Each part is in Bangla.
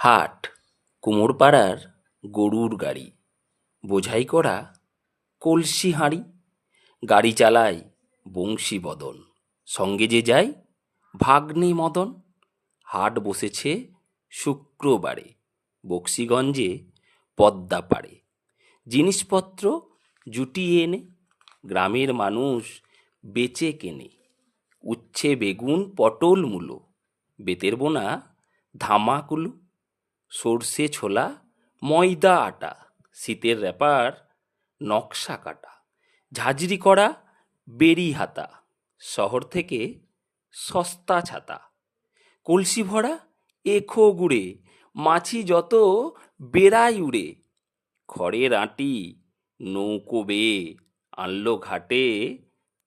হাট, কুমোরপাড়ার গরুর গাড়ি। বোঝাই করা কলসি হাঁড়ি, গাড়ি চালায় বংশী বদন। সঙ্গে যে যায় ভাগ্নে মদন। হাট বসেছে শুক্রবারে, বক্সিগঞ্জে পদ্মা পাড়ে। জিনিসপত্র জুটিয়ে এনে গ্রামের মানুষ বেচে কেনে। উচ্ছে, বেগুন, পটল, মূলো, বেতের বোনা, ধামাকুলো সর্ষে ছোলা, ময়দা আটা, শীতের র্যাপার নকশা কাটা, ঝাঁঝরি করা, বেরি হাতা, শহর থেকে সস্তা ছাতা, কলসি ভরা, এখো গুড়ে, মাছি যত বেড়াই উড়ে, খড়ের আঁটি, নৌকো বেয়ে আনলো ঘাটে,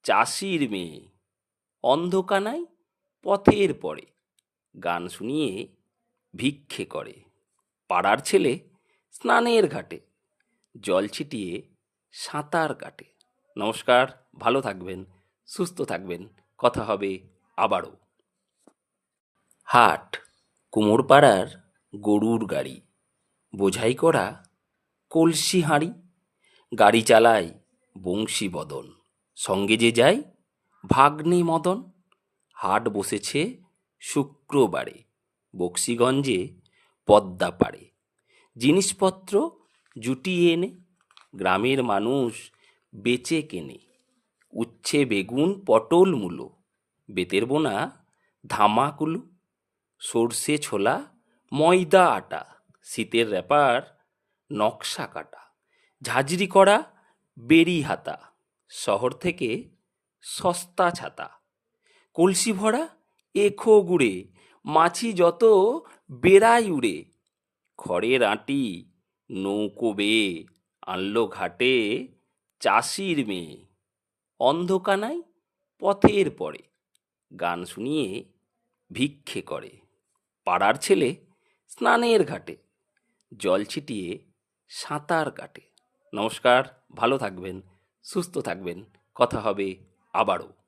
চাষির মেয়ে, অন্ধকানায় পথের পরে, গান শুনিয়ে ভিক্ষে করে। পাড়ার ছেলে স্নানের ঘাটে, জল ছিটিয়ে সাঁতার কাটে। নমস্কার, ভালো থাকবেন, সুস্থ থাকবেন। কথা হবে আবারও। হাট, কুমোরপাড়ার গরুর গাড়ি। বোঝাই করা কলসি হাঁড়ি, গাড়ি চালায় বংশী বদন। সঙ্গে যে যায় ভাগ্নে মদন। হাট বসেছে শুক্রবারে। বক্সিগঞ্জে পদ্মা পাড়ে। জিনিসপত্র জুটিয়ে এনে গ্রামের মানুষ বেচে কেনে। উচ্ছে, বেগুন, পটল, মূলো, বেতের বোনা, ধামাকুলো, সর্ষে ছোলা, ময়দা আটা, শীতের র্যাপার, নকশা কাটা, ঝাঁঝরি করা বেরি হাতা, শহর থেকে সস্তা ছাতা, কলসি ভরা এখো গুড়ে মাছি যত বেড়াই উড়ে। খড়ের আঁটি নৌকো বেয়ে আনলো ঘাটে চাষির মেয়ে। অন্ধকানায় পথের পরে। গান শুনিয়ে ভিক্ষে করে। পাড়ার ছেলে স্নানের ঘাটে, জল ছিটিয়ে সাঁতার কাটে। নমস্কার, ভালো থাকবেন, সুস্থ থাকবেন, কথা হবে আবারও।